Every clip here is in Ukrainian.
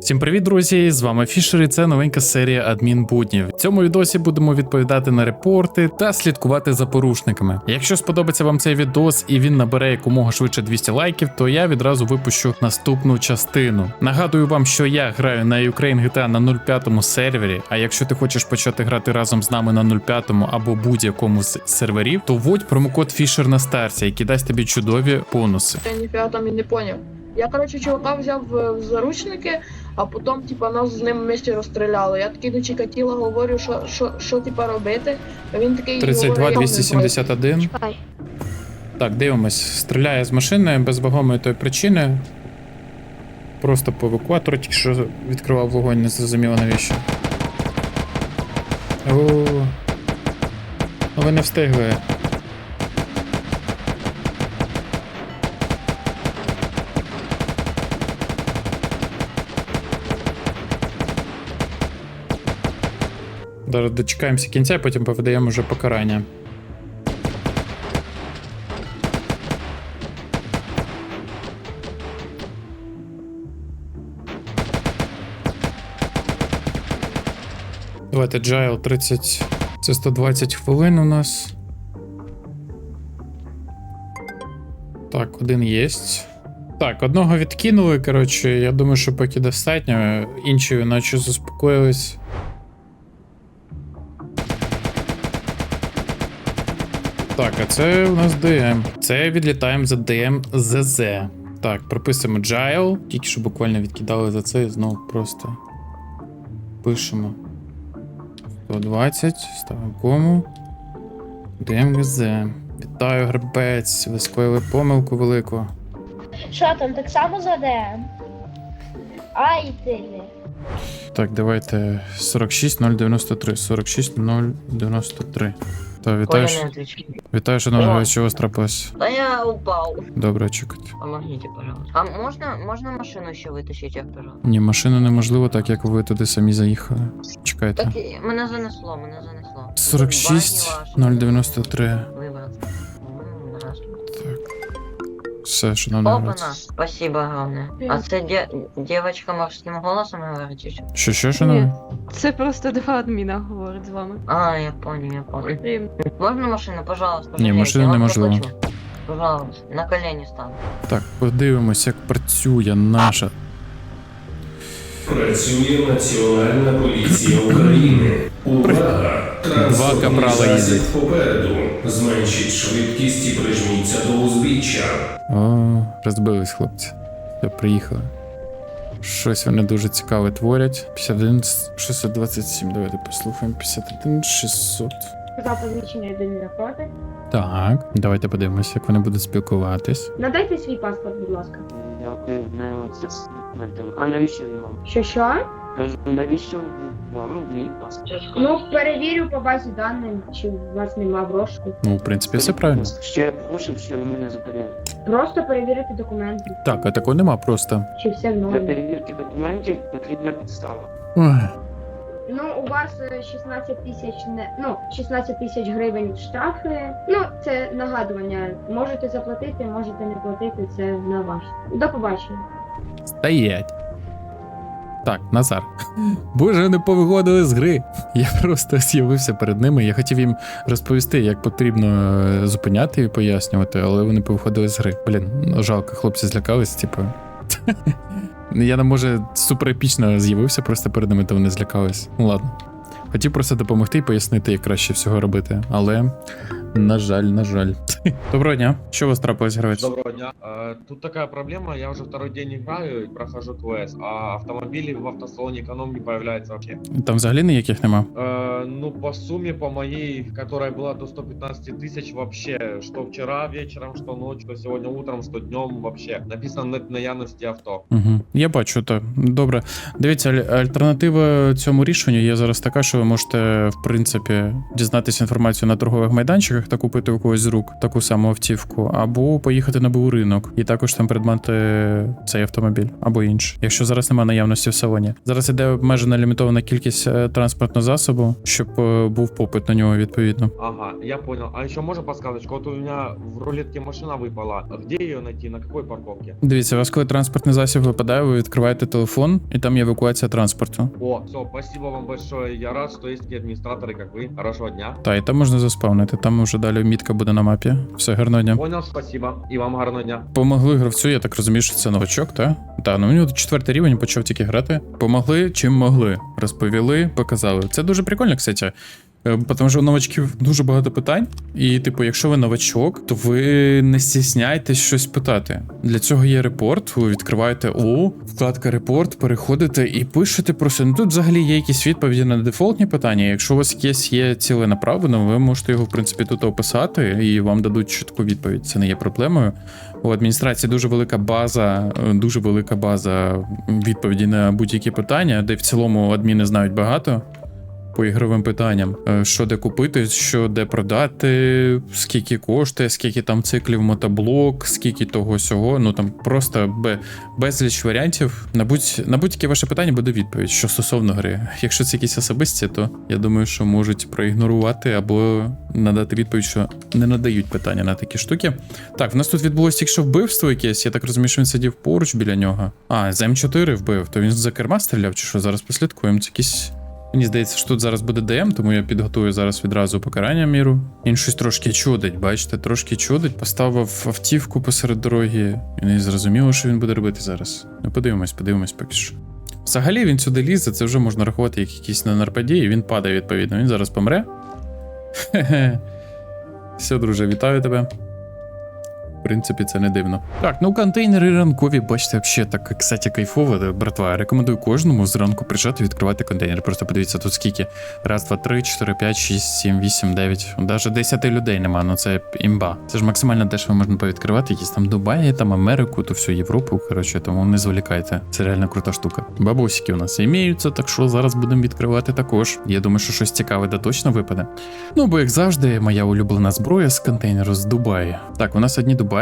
Всім привіт, друзі! З вами Фішер і це новенька серія адмінбуднів. В цьому відосі будемо відповідати на репорти та слідкувати за порушниками. Якщо сподобається вам цей відос і він набере якомога швидше 200 лайків, то я відразу випущу наступну частину. Нагадую вам, що я граю на Ukraine GTA на 05 сервері. А якщо ти хочеш почати грати разом з нами на 05 або будь-якому з серверів, то вводь промокод Фішер на старті, який дасть тобі чудові бонуси. Я ніфіга там і не поняв. Я, коротше, чувака взяв в в заручники, а потім, типа, нас з ним вместе розстріляли. Я такий до Чикатіла говорю, що, що, що типа робити. А він такий 32 говорить, «Я не 271. Так, дивимось. Стріляє з машини без вагомої тої причини. Просто по евакуатору тільки що відкривав вогонь, не зрозуміло навіщо. О, ну ви не встигли. Зараз дочекаємося кінця, і потім повидаємо вже покарання. Давайте Джайл 30. Це 120 хвилин у нас. Так, один єсть. Так, одного відкинули, коротше, я думаю, що поки достатньо. Інші наче заспокоїлись. Так, а це у нас ДМ. Це відлітаємо за ДМ ЗЗ. Так, прописуємо Джайл. Тільки що буквально відкидали за це і знову просто пишемо. 120, ставимо кому. ДМГЗ. Вітаю, гребець. Ви скоїли помилку велику. Що там, так само задаємо? Ай ти. Так, давайте 46093. 46093. Та вітаю, Коля не отвечает. вітаю, шановний, чого страпилось? Да я упал. Добре, чекайте. Помогите, пожалуйста. А можно, можно машину еще вытащить, як, пожалуйста? Ні, машину неможливо, так як ви туди самі заїхали. Чекайте. Так, і- мене занесло, мене занесло. 46 093. Вибрати. Все, шановний Опана, гравець. спасибо огромное. А це де, дівчинка морським голосом говорить? чи що? Що, що, шановний? Це просто два адміна говорить з вами. А, я понял, я понял. Блін, Можно машину, пожалуйста? Ні, пожалейте, машину я вам неможливо. заплачу. Пожалуйста, на колени стану. Так, подивимось, як працює наша. Працює Національна поліція України. Увага! Два капрали їздять. попереду. Зменшіть швидкість і прижміться до узбіччя. О, розбились хлопці. Все, приїхали. Щось вони дуже цікаве творять. 51 627. Давайте послухаємо. 51 600. Сказав позначення єдиний напроти. Так, давайте подивимося, як вони будуть спілкуватись. Надайте свій паспорт, будь ласка. Дякую, не те. А навіщо він вам? Що що? Кажу, навіщо вам мій паспорт? Ну, перевірю по базі даних, чи у вас нема в розшуку. Ну, в принципі, все правильно. Що я що ви мене зупиняєте? Просто перевірити документи, Так, а такого нема просто. чи все в Для нормі. перевірки документів потрібна підстава. Ой. Ну, у вас е, 16 тисяч не ну 16 тисяч гривень штрафи. Ну, це нагадування. Можете заплатити, можете не платити. Це на ваш. До побачення. Стоять. Так, Назар. Боже, вони повиходили з гри. Я просто з'явився перед ними. Я хотів їм розповісти, як потрібно е, зупиняти і пояснювати, але вони повиходили з гри. Блін, ну, жалко, хлопці злякались, типу. Я не може супер епічно з'явився просто перед ними, то вони злякались. Ну ладно. Хотів просто допомогти і пояснити, як краще всього робити. Але, на жаль, на жаль. Доброго дня. Що у вас трапилось, гравець? Доброго дня. Э, Тут такая проблема, я уже второй день играю и прохожу квест, а автомобилей в автосалоне эконом не появляется вообще. Там взагалі ніяких нема. Э, Ну, по сумме, по моей, которая была до 115 тысяч вообще, что вчера вечером, что ночью, что сегодня утром, что днем вообще. Написано нет наявности авто. Угу. Я бачу, так. Добре. Дивіться, аль- альтернатива цьому рішенню є зараз така, що ви можете, в принципі, дізнатися інформацію на торгових майданчиках та купити у когось з рук таку таку саму автівку, або поїхати на був ринок і також там придбати цей автомобіль або інший, якщо зараз немає наявності в салоні. Зараз іде обмежена лімітована кількість е, транспортного засобу, щоб е, був попит на нього відповідно. Ага, я понял. А еще можно подсказочку? Вот у меня в рулетке машина выпала. Где ее найти? На какой парковке? Дивіться, у вас коли транспортний засіб випадає, ви відкриваєте телефон, і там є евакуація транспорту. О, все, спасибо вам большое. Я рад, что есть такие администраторы, как вы. Хорошего дня. Та і там можна заспавнити. Там вже далі мітка буде на мапі. Все, гарного дня. Понял, спасибо. І вам гарного дня. Помогли гравцю, я так розумію, що це новачок, так? Так, ну у нього четвертий рівень почав тільки грати. Помогли чим могли. Розповіли, показали. Це дуже прикольно, кстати. Е, Тому що у новачків дуже багато питань. І, типу, якщо ви новачок, то ви не стісняйтесь щось питати. Для цього є репорт. Ви відкриваєте ООО, вкладка репорт, переходите і пишете просто. Ну тут взагалі є якісь відповіді на дефолтні питання. Якщо у вас якесь є ціленаправлено, ви можете його в принципі тут описати, і вам дадуть чітку відповідь. Це не є проблемою. У адміністрації дуже велика база, е, дуже велика база відповіді на будь-які питання, де в цілому адміни знають багато по ігровим питанням. Е, Що де купити, що де продати, скільки коштує, скільки там циклів мотоблок, скільки того сього. Ну там просто безліч варіантів. На будь будь-яке ваше питання буде відповідь, що стосовно гри. Якщо це якісь особисті, то я думаю, що можуть проігнорувати або надати відповідь, що не надають питання на такі штуки. Так, в нас тут відбулося тільки що вбивство якесь. Я так розумію, що він сидів поруч біля нього. А, з М4 вбив, то він за керма стріляв, чи що? Зараз послідкуємо. Це якісь. Мені здається, що тут зараз буде ДМ, тому я підготую зараз відразу покарання міру. Він щось трошки чудить, бачите, трошки чудить. Поставив автівку посеред дороги, і не зрозуміло, що він буде робити зараз. Ну, подивимось, подивимось поки що. Взагалі він сюди лізе, це вже можна рахувати як якийсь ненарпадій, і він падає відповідно. Він зараз помре. Хе-хе. Все, друже, вітаю тебе. Принципі, це не дивно. Так, ну контейнери ранкові, бачите, взагалі так, кстати, кайфово, братва. Я рекомендую кожному зранку приїжджати відкривати контейнер. Просто подивіться, тут скільки. Раз, два, три, чотири, п'ять, шість, сім, вісім, дев'ять. Даже 10 людей нема, ну це імба. Це ж максимально дешево можна повідкривати, якісь там Дубаї, там Америку, то всю Європу. Коротше, тому не зволікайте. Це реально крута штука. Бабусики у нас іміються, так що зараз будемо відкривати також. Я думаю, що щось цікаве да точно випаде. Ну, бо як завжди, моя улюблена зброя з контейнеру з Дубаї. Так, у нас одні Дубаї.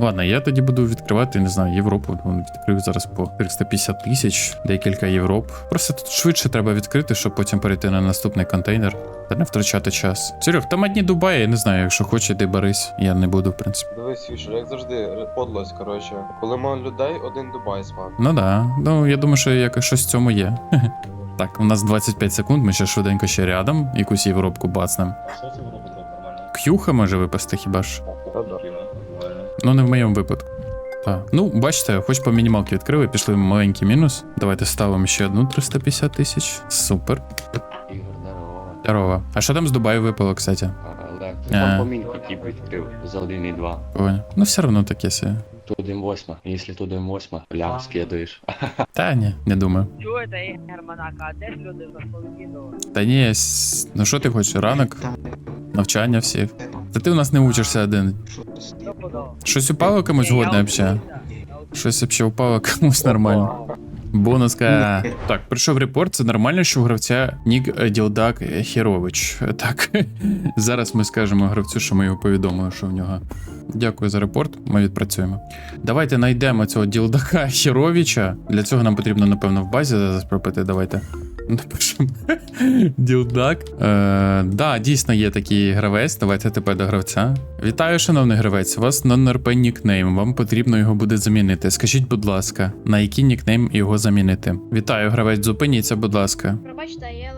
Ладно, я тоді буду відкривати, не знаю, Європу. Вон Відкрию зараз по 350 тисяч, декілька Європ. Просто тут швидше треба відкрити, щоб потім перейти на наступний контейнер та не втрачати час. Серьох, там одні Дубаї, я не знаю, якщо хоче, ти берись. Я не буду, в принципі. Дивись, Фішер, як завжди, подлость, коротше. Коли мало людей, один Дубай спав. Ну да. Ну я думаю, що якось щось в цьому є. Так, у нас 25 секунд, ми ще швиденько ще рядом, якусь Європку бацнем. К'юха може випасти хіба ж? Ну, не в моєму випадку. Так. Ну, бачите, хоч по мінімалки відкрили, пішли в маленький мінус. Давайте ставимо ще одну 350 тисяч. Супер. Ігор, здорово. Здорово. А що там з Дубаю випало, кстати? А. там помінку тип відкрив за 1,2. Понял. Ну, все одно таке себе. Тут М8, якщо тут М8, лям скидуєш. Та ні, не думаю. Чуєте, Ігор Монако, а де ж люди повикидували? Та ні, с- ну що ти хочеш? Ранок? Навчання всі. Та ти у нас не учишся один. Щось упало комусь годне взагалі? Щось взагалі упало комусь нормально. Бонуска. Так, прийшов репорт. Це нормально, що у гравця Нік Ділдак Хірович. Так, зараз ми скажемо гравцю, що ми його повідомили, що в нього. Дякую за репорт. Ми відпрацюємо. Давайте знайдемо цього Ділдака Хіровича. Для цього нам потрібно, напевно, в базі зараз пропити. Давайте. Напишемо. Ділдак. Е, да, дійсно є такий гравець. Давайте тепер до гравця. Вітаю, шановний гравець. У вас нон-РП нікнейм. Вам потрібно його буде замінити. Скажіть, будь ласка, на який нікнейм його замінити? Вітаю, гравець. Зупиніться, будь ласка. Пробачте, я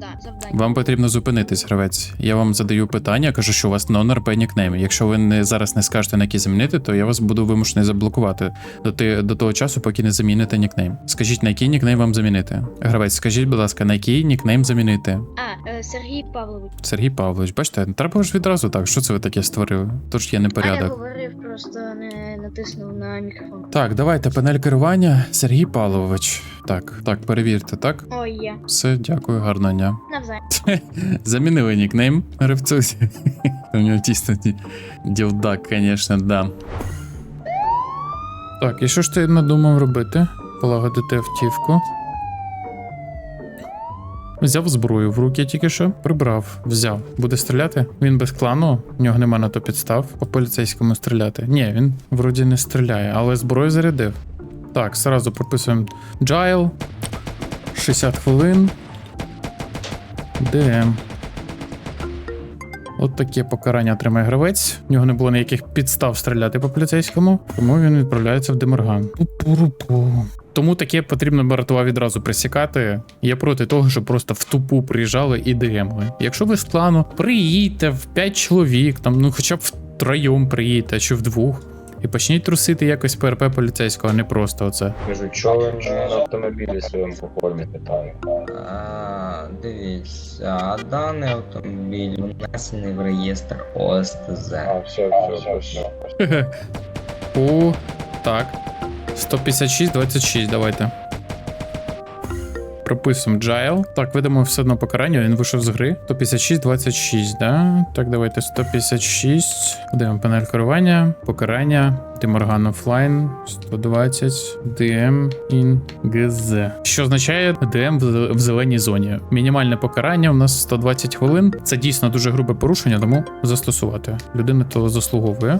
завдання. Вам потрібно зупинитись, гравець. Я вам задаю питання, кажу, що у вас нон-РП нікнейм. Якщо ви не зараз не скажете на який замінити, то я вас буду вимушений заблокувати до, ти, до того часу, поки не заміните нікнейм. Скажіть, на який нікнейм вам замінити? Гравець, скажіть, будь ласка, на який нікнейм замінити? А, Сергій Павлович. Сергій Павлович, бачите, треба ж відразу так. Що це ви таке створили? Тож є непорядок. говорив, просто не натиснув на мікрофон. Так, давайте панель керування. Сергій Павлович. Так, так, перевірте, так? Ой, є. Все, дякую, гарного дня. Навзаєм. Замінили нікнейм Ревцузі. У нього тісно дівдак, ділдак, звісно, да. Так, і що ж ти надумав робити? Полагодити автівку. Взяв зброю в руки тільки що, прибрав, взяв. Буде стріляти. Він без клану, в нього нема на то підстав по поліцейському стріляти. Ні, він вроді не стріляє, але зброю зарядив. Так, сразу прописуємо Джайл. 60 хвилин. ДМ. От таке покарання отримає гравець. В нього не було ніяких підстав стріляти по поліцейському, тому він відправляється в Демерган. Пу-пу-ру-пу. Тому таке потрібно братва відразу присікати. Я проти того, щоб просто в тупу приїжджали і ДМли. Якщо ви з клану, приїдьте в 5 чоловік, там, ну хоча б втроєм приїдьте, чи вдвох. І почніть трусити якось ПРП поліцейського, а не просто оце. Кажу, чого ви на автомобілі своєму по формі питаю? Дивіться, а даний автомобіль внесений в реєстр ОСТЗ. А, все, все, все. О, так. 156, 26, давайте. Прописуємо Джайл. Так, видамо все одно покарання, він вийшов з гри. 156, 26, да? Так, давайте 156. Дивимо панель керування, покарання, Деморган офлайн, 120, DM in GZ. Що означає DM в зеленій зоні. Мінімальне покарання у нас 120 хвилин. Це дійсно дуже грубе порушення, тому застосувати. Людина то заслуговує.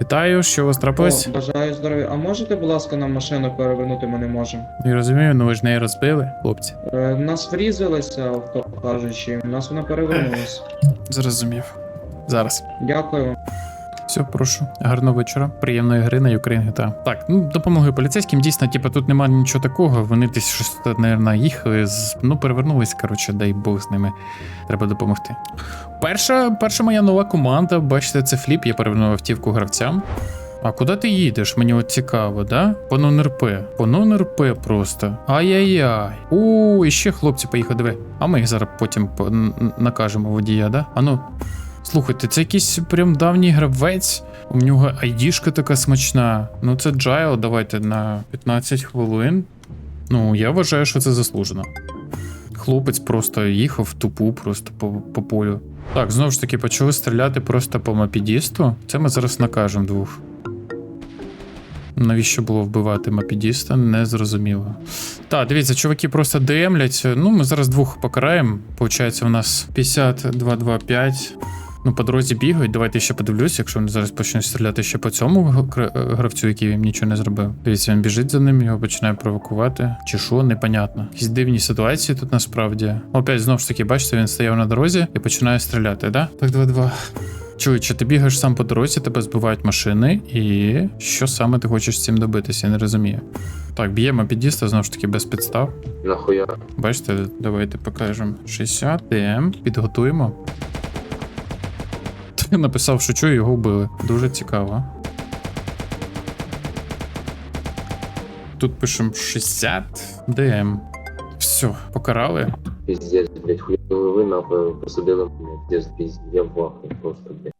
Вітаю, що у вас трапилось? бажаю здоров'я. А можете, будь ласка, нам машину перевернути ми не можемо? Я розумію, ну ви ж неї розбили, хлопці. Е, нас врізалися, авто кажучи, у нас вона перевернулася. Зрозумів. Зараз. Дякую вам. Все, прошу. Гарного вечора. Приємної гри на Ukraine GTA. Так, ну допомоги поліцейським. Дійсно, типу, тут немає нічого такого. Вони десь щось, мабуть, їхали. Ну, перевернулись, коротше, дай Бог з ними. Треба допомогти. Перша, перша моя нова команда, бачите, це фліп, я перевернув автівку гравцям. А куди ти їдеш? Мені от цікаво, да? По нон-РП. По нон-РП просто. Ай-яй-яй. У, і ще хлопці поїхали, диви. А ми їх зараз потім накажемо водія, да? Ану, Слухайте, це якийсь прям давній гравець. У нього айдішка така смачна. Ну це Джайл, давайте на 15 хвилин. Ну, я вважаю, що це заслужено. Хлопець просто їхав в тупу просто по, по полю. Так, знову ж таки, почали стріляти просто по мапідісту. Це ми зараз накажемо двох. Навіщо було вбивати мапідіста, не зрозуміло. Так, дивіться, чуваки просто демлять. Ну, ми зараз двох покараємо. Получається, у нас 52-2-5. Ну, по дорозі бігають. Давайте ще подивлюсь, якщо вони зараз почнуть стріляти ще по цьому гравцю, який їм нічого не зробив. Дивіться, він біжить за ним, його починає провокувати. Чи що, непонятно. Якісь дивні ситуації тут насправді. Опять знову ж таки, бачите, він стояв на дорозі і починає стріляти, да? Так, 2-2. Чуючи, ти бігаєш сам по дорозі, тебе збивають машини, і що саме ти хочеш цим добитися, я не розумію. Так, б'ємо підіста, знову ж таки, без підстав. Нахуя? Бачите, давайте покажемо 60 ДМ, підготуємо. Написав, що чую, його вбили. Дуже цікаво. Тут пишемо 60 ДМ. Все, покарали. Пиздец, блять, хуйовий ви нахуй посадили мене. Пиздец, пиздец, я в просто, блядь.